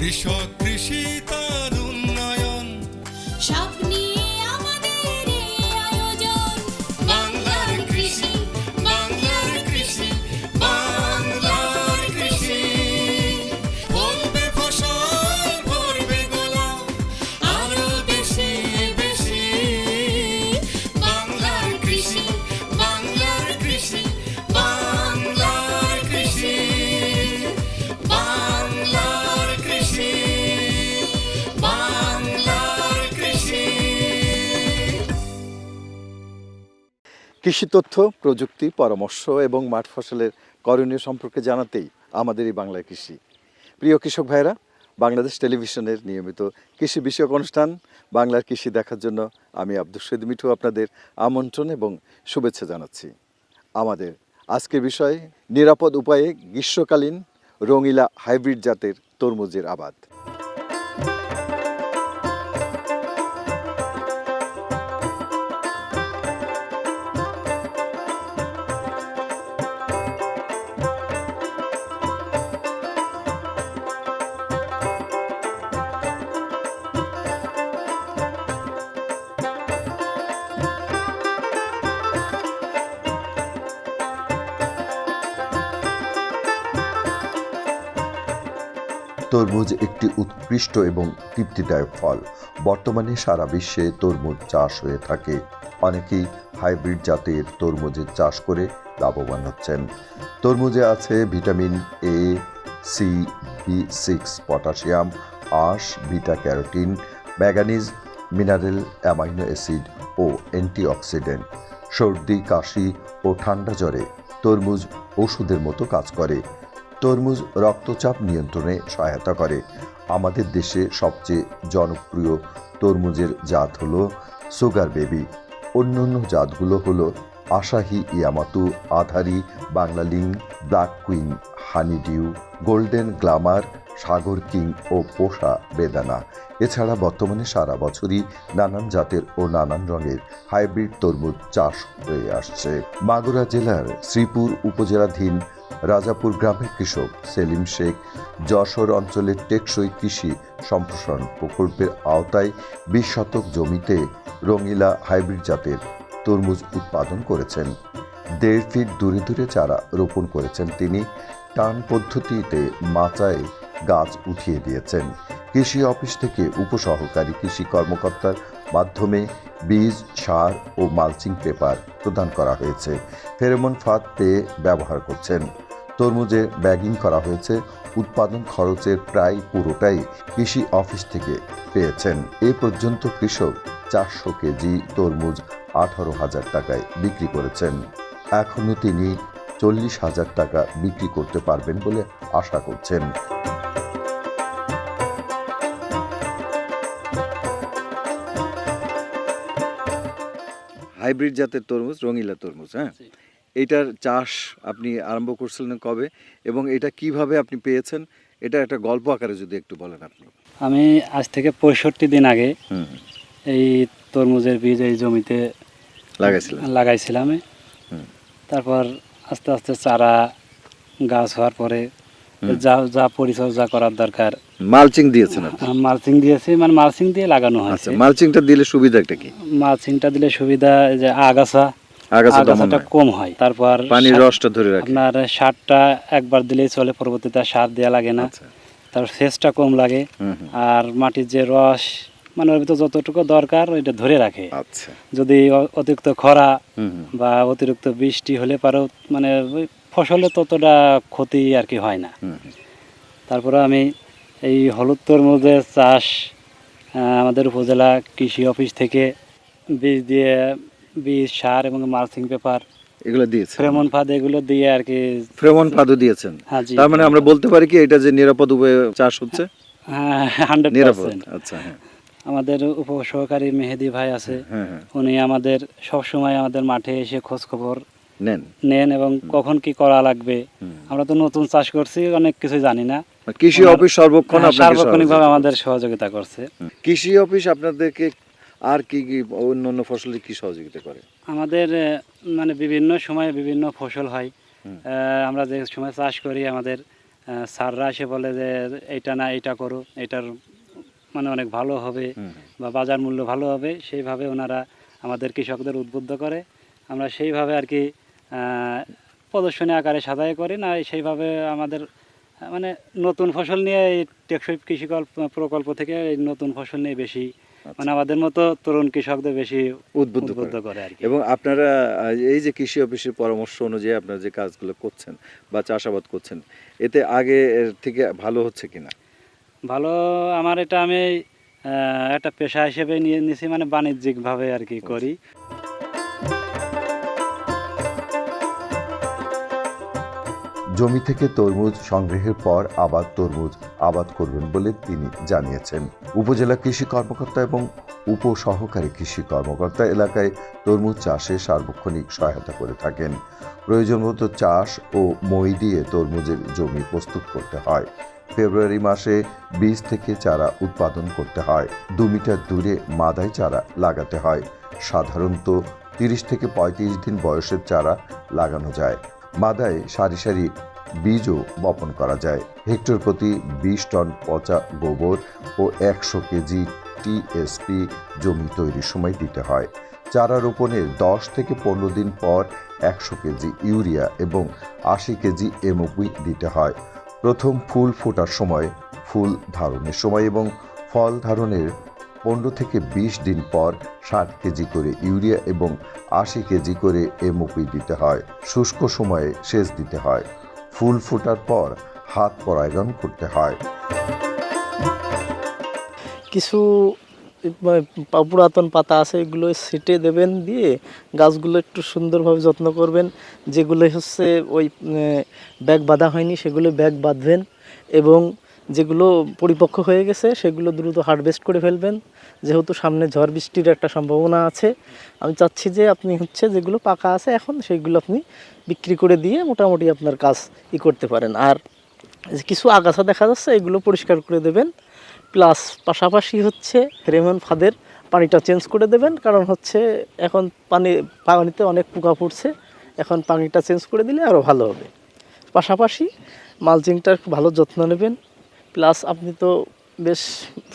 কৃষক কৃষি তার কৃষি তথ্য, প্রযুক্তি, পরামর্শ এবং মাঠ ফসলের করণীয় সম্পর্কে জানাতেই আমাদের এই বাংলার কৃষি। প্রিয় কৃষক ভাইরা বাংলাদেশ টেলিভিশনের নিয়মিত কৃষি বিষয়ক অনুষ্ঠান, বাংলার কৃষি দেখার জন্য আমি আব্দুল শহীদ মিঠু আপনাদের আমন্ত্রণ এবং শুভেচ্ছা জানাচ্ছি। আমাদের আজকের বিষয়, নিরাপদ উপায়ে গ্রীষ্মকালীন রঙিলা হাইব্রিড জাতের তরমুজের আবাদ। তরমুজ একটি উৎকৃষ্ট এবং তৃপ্তিদায়ক ফল। বর্তমানে সারা বিশ্বে তরমুজ চাষ হয়ে থাকে। অনেকেই হাইব্রিড জাতের তরমুজের চাষ করে লাভবান হচ্ছেন। তরমুজে আছে vitamin A C B six potassium, আঁশ, beta carotene, manganese, mineral, amino acid ও অ্যান্টিঅক্সিডেন্ট। সর্দি, কাশি ও ঠান্ডা জ্বরে তরমুজ ওষুধের মতো কাজ করে। তরমুজ রক্তচাপ নিয়ন্ত্রণে সহায়তা করে। আমাদের দেশে সবচেয়ে জনপ্রিয় তরমুজের জাত হল সুগার বেবি। অন্যান্য জাতগুলো হলো আশাহি ইয়ামাতু, আধারি, Banglalink, black queen, honeydew, golden glamour, Sagar king ও পোষা বেদানা। এছাড়া বর্তমানে সারা বছরই নানান জাতের ও নানান রঙের হাইব্রিড তরমুজ চাষ হয়ে আসছে। মাগুরা জেলার শ্রীপুর উপজেলাধীন রাজাপুর গ্রামের কৃষক সেলিম শেখ যশোর অঞ্চলের টেকসই কৃষি সম্প্রসারণ প্রকল্পের আওতায় বিশ শতক জমিতে রঙিলা হাইব্রিড জাতের তরমুজ উৎপাদন করেছেন। দেড় ফিট দূরে দূরে চারা রোপণ করেছেন তিনি। টান পদ্ধতিতে মাচায় গাছ উঠিয়ে দিয়েছেন। কৃষি অফিস থেকে উপসহকারী কৃষি কর্মকর্তার মাধ্যমে বীজ, সার ও মালচিং পেপার প্রদান করা হয়েছে। ফেরোমন ফাঁদ পেয়ে ব্যবহার করছেন। তরমুজে ব্যাগিং করা হয়েছে। উৎপাদন খরচের প্রায় পুরোটাই কৃষি অফিস থেকে পেয়েছেন। এ পর্যন্ত কৃষক চারশো কেজি তরমুজ আঠারো হাজার টাকায় বিক্রি করেছেন। এখনও তিনি চল্লিশ হাজার টাকা বিক্রি করতে পারবেন বলে আশা করছেন। হাইব্রিড জাতের তরমুজ রঙিলা তরমুজ হ্যাঁ? এটার চাষ আপনি আরম্ভ করছিলেন কবে এবং এটা কীভাবে আপনি পেয়েছেন এটা একটা গল্প আকারে যদি একটু বলেন আপনি। আমি আজ থেকে পঁয়ষট্টি দিন আগে এই তরমুজের বীজ এই জমিতে লাগাইছিলাম। হুম। তারপর আস্তে আস্তে চারা গাছ হওয়ার পরে যা যা পরিচর্যা করার দরকার। মালচিং দিয়েছেন মালচিং দিয়েছি মানে মালচিং দিয়ে লাগানো হয়েছে। আচ্ছা মালচিংটা দিলে সুবিধাটা কি? মালচিংটা দিলে সুবিধা যে আগাছা আগাছাটা কম হয়। তারপর পানির রসটা ধরে রাখে। আপনার সারটা একবার দিলেই চলে পরবর্তীতে আর সার দেওয়া লাগে না। আচ্ছা। তারপর সেচটা কম লাগে। আর মাটির যে রস মানে ওর ভিতর যতটুকু দরকার ওইটা ধরে রাখে। আচ্ছা। যদি অতিরিক্ত খরা বা অতিরিক্ত বৃষ্টি হলে পারো মানে ফসলে ততটা ক্ষতি আর কি হয় না। তারপরে আমি এই হলুদ তরমুজের চাষ আমাদের উপজেলা কৃষি অফিস থেকে বীজ দিয়ে বীজ সার এবং মালচিং পেপার এগুলো দিয়েছেন। ফ্রেমন ফাদ এগুলো দিয়ে আর কি ফ্রেমন দিয়েছেন। হ্যাঁ তার মানে আমরা বলতে পারি কি এটা যে নিরাপদ উপায়ে চাষ হচ্ছে? হ্যাঁ হান্ড্রেড পার্সেন্ট আচ্ছা হ্যাঁ। আমাদের উপসহকারী মেহেদি ভাই আছে। হ্যাঁ হ্যাঁ উনি আমাদের সব সময় আমাদের মাঠে এসে খোঁজ খবর নেন। নেন এবং কখন কি করা লাগবে। আমরা তো নতুন চাষ করছি অনেক কিছু জানি না। কৃষি অফিস সর্বক্ষণ হ্যাঁ, সার্বক্ষণিকভাবে আমাদের সহযোগিতা করছে। কৃষি অফিস আপনাদেরকে আর কি কি অন্য অন্য ফসলে কি সহযোগিতা করে? আমাদের মানে বিভিন্ন সময়ে বিভিন্ন ফসল হয়। আমরা যে সময় চাষ করি আমাদের আহ, এসে বলে যে এটা না এইটা করো এটার মানে অনেক ভালো হবে বা বাজার মূল্য ভালো হবে। সেইভাবে ওনারা আমাদের কৃষকদের উদ্বুদ্ধ করে। আমরা সেইভাবে আর কি প্রদর্শনী আকারে সাজাই করি না সেইভাবে আমাদের মানে নতুন ফসল নিয়ে এই টেকসই কৃষি প্রকল্প থেকে এই নতুন ফসল নিয়ে বেশি মানে আমাদের মতো তরুণ কৃষকদের বেশি উদ্বুদ্ধ করে। আর কি। এবং আপনারা এই যে কৃষি অফিসের পরামর্শ অনুযায়ী আপনারা যে কাজগুলো করছেন বা চাষাবাদ করছেন এতে আগে থেকে ভালো হচ্ছে কিনা ভালো আমার এটা আমি একটা পেশা হিসেবে নিয়ে নিছি মানে বাণিজ্যিকভাবে আর কি করি। জমি থেকে তরমুজ সংগ্রহের পর আবার তরমুজ আবাদ করবেন বলে তিনি জানিয়েছেন। উপজেলা কৃষি কর্মকর্তা এবং উপসহকারী কৃষি কর্মকর্তা এলাকায় তরমুজ চাষে সার্বক্ষণিক সহায়তা করে থাকেন। প্রয়োজন মতো চাষ ও মই দিয়ে তরমুজের জমি প্রস্তুত করতে হয়। ফেব্রুয়ারি মাসে বীজ থেকে চারা উৎপাদন করতে হয়। দু মিটার দূরে মাদায় চারা লাগাতে হয়। সাধারণত তিরিশ থেকে পঁয়ত্রিশ দিন বয়সের চারা লাগানো যায়। মাদায় সারি সারি বীজও বপন করা যায়। হেক্টর প্রতি বিশ টন পচা গোবর ও একশো কেজি টিএসপি জমি তৈরির সময় দিতে হয়। চারা রোপণের দশ থেকে পনেরো দিন পর একশো কেজি ইউরিয়া এবং আশি কেজি এমওপি দিতে হয়। প্রথম ফুল ফোটার সময় ফুল ধারণের সময় এবং ফল ধারণের পনেরো থেকে বিশ দিন পর ষাট কেজি করে ইউরিয়া এবং আশি কেজি করে এমওপি দিতে হয়। শুষ্ক সময়ে সেচ দিতে হয়। ফুল ফোটার পর হাত পরায়ন করতে হয়। কিছু মানে পুরাতন পাতা আছে, এগুলো ছিটে দেবেন দিয়ে গাছগুলো একটু সুন্দরভাবে যত্ন করবেন। যেগুলো হচ্ছে ওই ব্যাগ বাঁধা হয়নি, সেগুলো ব্যাগ বাঁধবেন এবং যেগুলো পরিপক্ক হয়ে গেছে, সেগুলো দ্রুত হারভেস্ট করে ফেলবেন। যেহেতু সামনে ঝড় বৃষ্টির একটা সম্ভাবনা আছে, আমি চাচ্ছি যে আপনি হচ্ছে যেগুলো পাকা আছে এখন সেইগুলো আপনি বিক্রি করে দিয়ে মোটামুটি আপনার কাজ ই করতে পারেন। আর কিছু আগাছা দেখা যাচ্ছে, এগুলো পরিষ্কার করে দেবেন। প্লাস পাশাপাশি হচ্ছে রেমন ফাদের পানিটা চেঞ্জ করে দেবেন, কারণ হচ্ছে এখন পানি, পানিতে অনেক পোকা পড়ছে। এখন পানিটা চেঞ্জ করে দিলে আরও ভালো হবে। পাশাপাশি মালচিংটার ভালো যত্ন নেবেন। প্লাস আপনি তো বেশ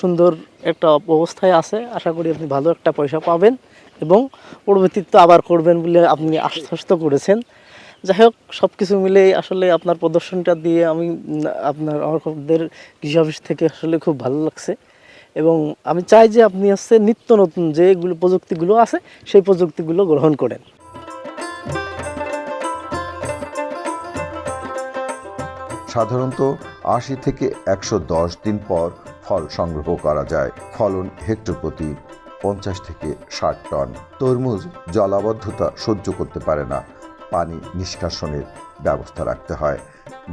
সুন্দর একটা অবস্থায় আছে। আশা করি আপনি ভালো একটা পয়সা পাবেন এবং পরবর্তীতে আবার করবেন বলে আপনি আশ্বস্ত করেছেন। যাই হোক সব কিছু মিলেই আসলে আপনার প্রদর্শনটা দিয়ে আমি আপনার আমাদের কৃষি অফিস থেকে আসলে খুব ভালো লাগছে। এবং আমি চাই যে আপনি হচ্ছে নিত্য নতুন যেগুলো প্রযুক্তিগুলো আছে, সেই প্রযুক্তিগুলো গ্রহণ করেন। সাধারণত আশি থেকে একশো দশ দিন পর ফল সংগ্রহ করা যায়। ফলন হেক্টর প্রতি পঞ্চাশ থেকে ষাট টন। তরমুজ জলাবদ্ধতা সহ্য করতে পারে না। পানি নিষ্কাশনের ব্যবস্থা রাখতে হয়।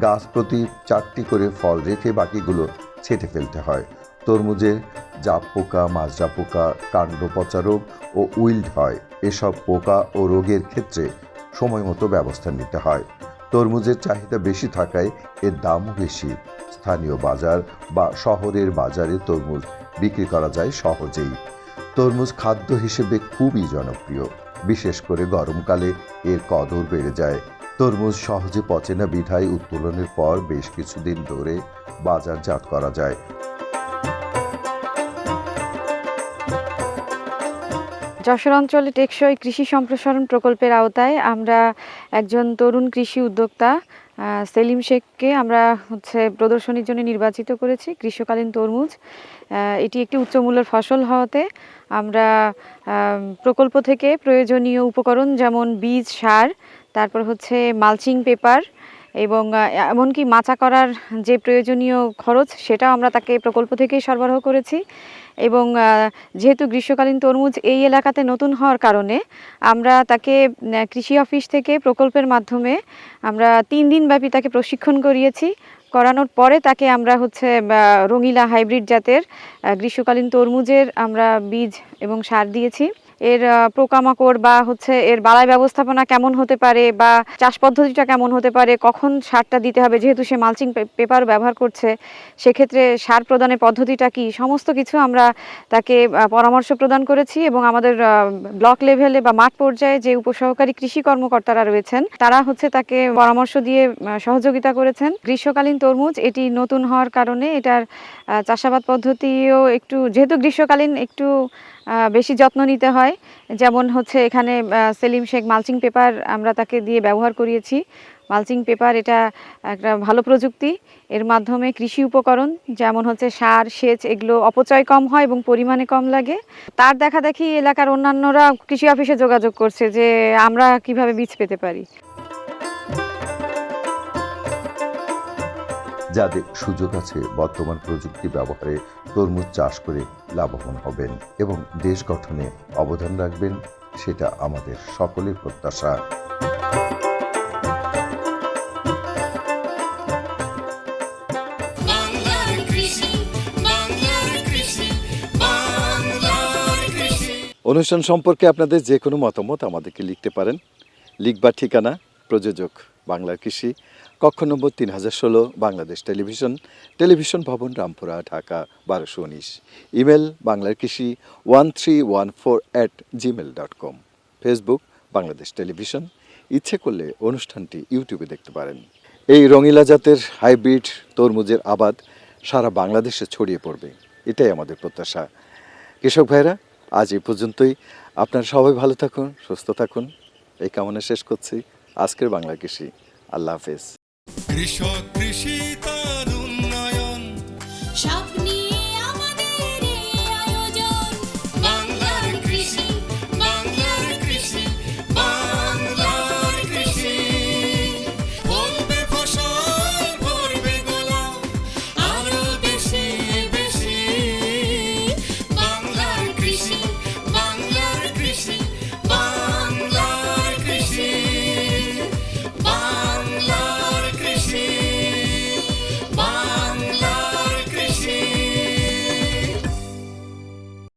গাছ প্রতি চারটি করে ফল রেখে বাকিগুলো ছেটে ফেলতে হয়। তরমুজে জাপ পোকা মাজরা পোকা কাণ্ড পচা রোগ ও উইল্ড হয়। এসব পোকা ও রোগের ক্ষেত্রে সময় মতো ব্যবস্থা নিতে হয়। তরমুজের চাহিদা বেশি থাকায় এর দামও বেশি। স্থানীয় বাজার বা শহরের বাজারে তরমুজ বিক্রি করা যায় সহজেই। তরমুজ খাদ্য হিসেবে খুবই জনপ্রিয়। বিশেষ করে গরমকালে এর কদর বেড়ে যায়। তরমুজ সহজে পচে না বিধায় উত্তোলনের পর বেশ কিছুদিন ধরে বাজারজাত করা যায়। যশোর অঞ্চলে টেকসই কৃষি সম্প্রসারণ প্রকল্পের আওতায় আমরা একজন তরুণ কৃষি উদ্যোক্তা সেলিম শেখকে আমরা হচ্ছে প্রদর্শনীর জন্য নির্বাচিত করেছি, গ্রীষ্মকালীন তরমুজ। এটি একটি উচ্চমূল্যের ফসল হওয়াতে আমরা প্রকল্প থেকে প্রয়োজনীয় উপকরণ যেমন বীজ, সার, তারপর হচ্ছে মালচিং পেপার এবং এমনকি মাচা করার যে প্রয়োজনীয় খরচ সেটাও আমরা তাকে প্রকল্প থেকেই সরবরাহ করেছি। এবং যেহেতু গ্রীষ্মকালীন তরমুজ এই এলাকাতে নতুন হওয়ার কারণে আমরা তাকে কৃষি অফিস থেকে প্রকল্পের মাধ্যমে আমরা তিন দিন ব্যাপী তাকে প্রশিক্ষণ করিয়েছি। করানোর পরে তাকে আমরা হচ্ছে রঙিলা হাইব্রিড জাতের গ্রীষ্মকালীন তরমুজের আমরা বীজ এবং সার দিয়েছি। এর পোকামাকড় বা হচ্ছে এর বালাই ব্যবস্থাপনা কেমন হতে পারে বা চাষ পদ্ধতিটা কেমন হতে পারে, কখন সারটা দিতে হবে, যেহেতু সে মালচিং পেপার ব্যবহার করছে, সেক্ষেত্রে সার প্রদানের পদ্ধতিটা কি? সমস্ত কিছু আমরা তাকে পরামর্শ প্রদান করেছি এবং আমাদের ব্লক লেভেলে বা মাঠ পর্যায়ে যে উপসহকারী কৃষি কর্মকর্তারা রয়েছেন, তারা হচ্ছে তাকে পরামর্শ দিয়ে সহযোগিতা করেছেন। গ্রীষ্মকালীন তরমুজ এটি নতুন হওয়ার কারণে এটার চাষাবাদ পদ্ধতিও একটু, যেহেতু গ্রীষ্মকালীন একটু বেশি যত্ন নিতে হয়। যেমন হচ্ছে এখানে সেলিম শেখ মালচিং পেপার আমরা তাকে দিয়ে ব্যবহার করিয়েছি। মালচিং পেপার এটা একটা ভালো প্রযুক্তি। এর মাধ্যমে কৃষি উপকরণ, যেমন হচ্ছে সার, সেচ, এগুলো অপচয় কম হয় এবং পরিমাণে কম লাগে। তার দেখা দেখি এলাকার অন্যান্যরা কৃষি অফিসে যোগাযোগ করছে যে আমরা কীভাবে বীজ পেতে পারি। যাদের সুযোগ আছে বর্তমান প্রযুক্তি ব্যবহারে তরমুজ চাষ করে লাভবান হবেন এবং দেশ গঠনে অবদান রাখবেন সেটা আমাদের সকলের প্রত্যাশা। অনুষ্ঠান সম্পর্কে আপনাদের যে কোনো মতামত আমাদেরকে লিখতে পারেন। লিখবার ঠিকানা প্রযোজক বাংলার কৃষি কক্ষ নম্বর তিন হাজার ষোলো, বাংলাদেশ টেলিভিশন টেলিভিশন ভবন রামপুরা, ঢাকা বারোশো উনিশ। ইমেল বাংলার কৃষি one three one four at Gmail dot com Facebook Bangladesh television. ইচ্ছে করলে অনুষ্ঠানটি ইউটিউবে দেখতে পারেন। এই রঙিলা জাতের হাইব্রিড তরমুজের আবাদ সারা বাংলাদেশে ছড়িয়ে পড়বে। এটাই আমাদের প্রত্যাশা। কৃষক ভাইরা আজ এই পর্যন্তই। আপনারা সবাই ভালো থাকুন, সুস্থ থাকুন। এই কামনা শেষ করছি। আজকের বাংলা কৃষি। আল্লাহ হাফেজ। কৃষক কৃষি